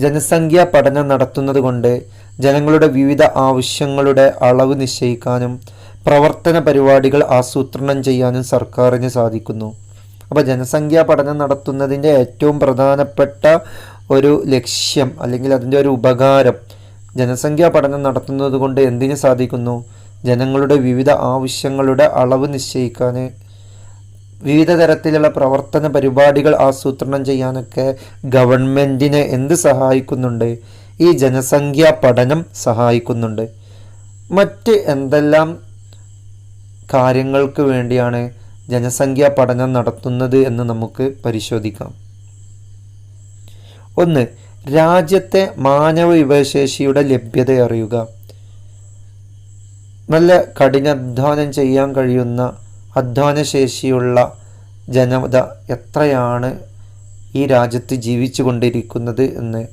ജനസംഖ്യാ പഠനം നടത്തുന്നത് കൊണ്ട് ജനങ്ങളുടെ വിവിധ ആവശ്യങ്ങളുടെ അളവ് നിശ്ചയിക്കാനും പ്രവർത്തന പരിപാടികൾ ആസൂത്രണം ചെയ്യാനും സർക്കാരിന് സാധിക്കുന്നു. അപ്പോൾ ജനസംഖ്യാ പഠനം നടത്തുന്നതിന്റെ ഏറ്റവും പ്രധാനപ്പെട്ട ഒരു ലക്ഷ്യം അല്ലെങ്കിൽ അതിന്റെ ഒരു ഉപകാരം ജനസംഖ്യാ പഠനം നടത്തുന്നത് കൊണ്ട് എന്തിനു സാധിക്കുന്നു? ജനങ്ങളുടെ വിവിധ ആവശ്യങ്ങളുടെ അളവ് നിശ്ചയിക്കാൻ വിവിധ തരത്തിലുള്ള പ്രവർത്തന പരിപാടികൾ ആസൂത്രണം ചെയ്യാനൊക്കെ ഗവൺമെന്റിനെ എന്ത് സഹായിക്കുന്നുണ്ട്? ഈ ജനസംഖ്യാ പഠനം സഹായിക്കുന്നുണ്ട്. മറ്റ് എന്തെല്ലാം കാര്യങ്ങൾക്ക് വേണ്ടിയാണ് ജനസംഖ്യാ പഠനം നടത്തുന്നത് എന്ന് നമുക്ക് പരിശോധിക്കാം. ഒന്ന് രാജ്യത്തെ മാനവ വിഭവശേഷിയുടെ ലഭ്യത അറിയുക. നല്ല കഠിനാധ്വാനം ചെയ്യാൻ കഴിയുന്ന അധ്വാനശേഷിയുള്ള ജനത എത്രയാണ് ഈ രാജ്യത്ത് ജീവിച്ചു കൊണ്ടിരിക്കുന്നത് എന്ന്.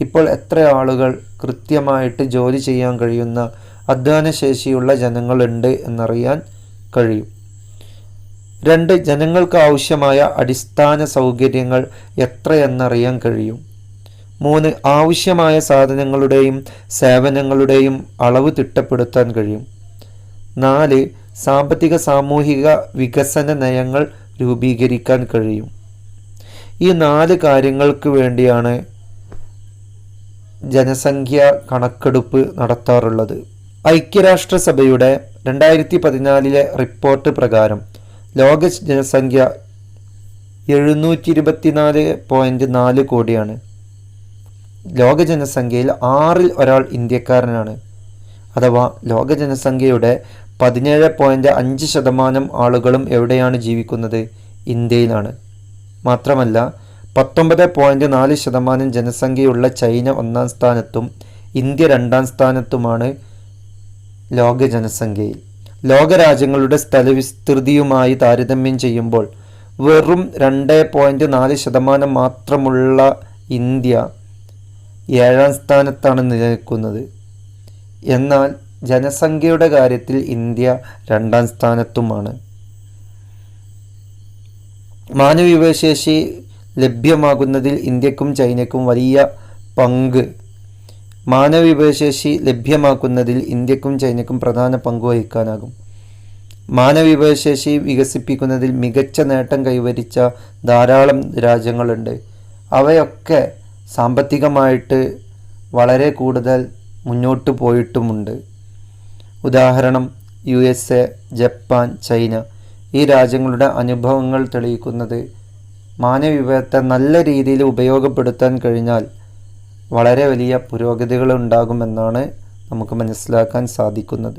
ഇപ്പോൾ എത്ര ആളുകൾ കൃത്യമായിട്ട് ജോലി ചെയ്യാൻ കഴിയുന്ന അധ്വാനശേഷിയുള്ള ജനങ്ങളുണ്ട് എന്നറിയാൻ കഴിയും. രണ്ട് ജനങ്ങൾക്ക് ആവശ്യമായ അടിസ്ഥാന സൗകര്യങ്ങൾ എത്രയെന്നറിയാൻ കഴിയും. മൂന്ന് ആവശ്യമായ സാധനങ്ങളുടെയും സേവനങ്ങളുടെയും അളവ് തിട്ടപ്പെടുത്താൻ കഴിയും. നാല് സാമ്പത്തിക സാമൂഹിക വികസന നയങ്ങൾ രൂപീകരിക്കാൻ കഴിയും. ഈ നാല് കാര്യങ്ങൾക്ക് വേണ്ടിയാണ് ജനസംഖ്യ കണക്കെടുപ്പ് നടത്താറുള്ളത്. ഐക്യരാഷ്ട്രസഭയുടെ രണ്ടായിരത്തി പതിനാലിലെ റിപ്പോർട്ട് പ്രകാരം ലോക ജനസംഖ്യ എഴുന്നൂറ്റി ഇരുപത്തിനാല് പോയിന്റ് നാല് കോടിയാണ്. ലോക ജനസംഖ്യയിൽ ആറിൽ ഒരാൾ ഇന്ത്യക്കാരനാണ്. അഥവാ ലോക ജനസംഖ്യയുടെ പതിനേഴ് പോയിന്റ് അഞ്ച് ശതമാനം ആളുകളും എവിടെയാണ് ജീവിക്കുന്നത്? ഇന്ത്യയിലാണ്. മാത്രമല്ല പത്തൊമ്പത് പോയിന്റ് നാല് ശതമാനം ജനസംഖ്യയുള്ള ചൈന ഒന്നാം സ്ഥാനത്തും ഇന്ത്യ രണ്ടാം സ്ഥാനത്തുമാണ് ലോക ജനസംഖ്യയിൽ. ലോകരാജ്യങ്ങളുടെ സ്ഥലവിസ്തൃതിയുമായി താരതമ്യം ചെയ്യുമ്പോൾ വെറും രണ്ട് പോയിന്റ് നാല് ശതമാനം മാത്രമുള്ള ഇന്ത്യ ഏഴാം സ്ഥാനത്താണ് നിലനിൽക്കുന്നത്. എന്നാൽ ജനസംഖ്യയുടെ കാര്യത്തിൽ ഇന്ത്യ രണ്ടാം സ്ഥാനത്തുമാണ്. മാനവവിഭവശേഷി ലഭ്യമാകുന്നതിൽ ഇന്ത്യക്കും ചൈനയ്ക്കും വലിയ പങ്ക്. മാനവവിഭവശേഷി ലഭ്യമാക്കുന്നതിൽ ഇന്ത്യക്കും ചൈനയ്ക്കും പ്രധാന പങ്ക് വഹിക്കാനാകും. മാനവവിഭവശേഷി വികസിപ്പിക്കുന്നതിൽ മികച്ച നേട്ടം കൈവരിച്ച ധാരാളം രാജ്യങ്ങളുണ്ട്. അവയൊക്കെ സാമ്പത്തികമായിട്ട് വളരെ കൂടുതൽ മുന്നോട്ട് പോയിട്ടുമുണ്ട്. ഉദാഹരണം U S A Japan China ഈ രാജ്യങ്ങളുടെ അനുഭവങ്ങൾ തെളിയിക്കുന്നത് മാനവിഭവത്തെ നല്ല രീതിയിൽ ഉപയോഗപ്പെടുത്താൻ കഴിഞ്ഞാൽ വളരെ വലിയ പുരോഗതികൾ ഉണ്ടാകുമെന്നാണ് നമുക്ക് മനസ്സിലാക്കാൻ സാധിക്കുന്നത്.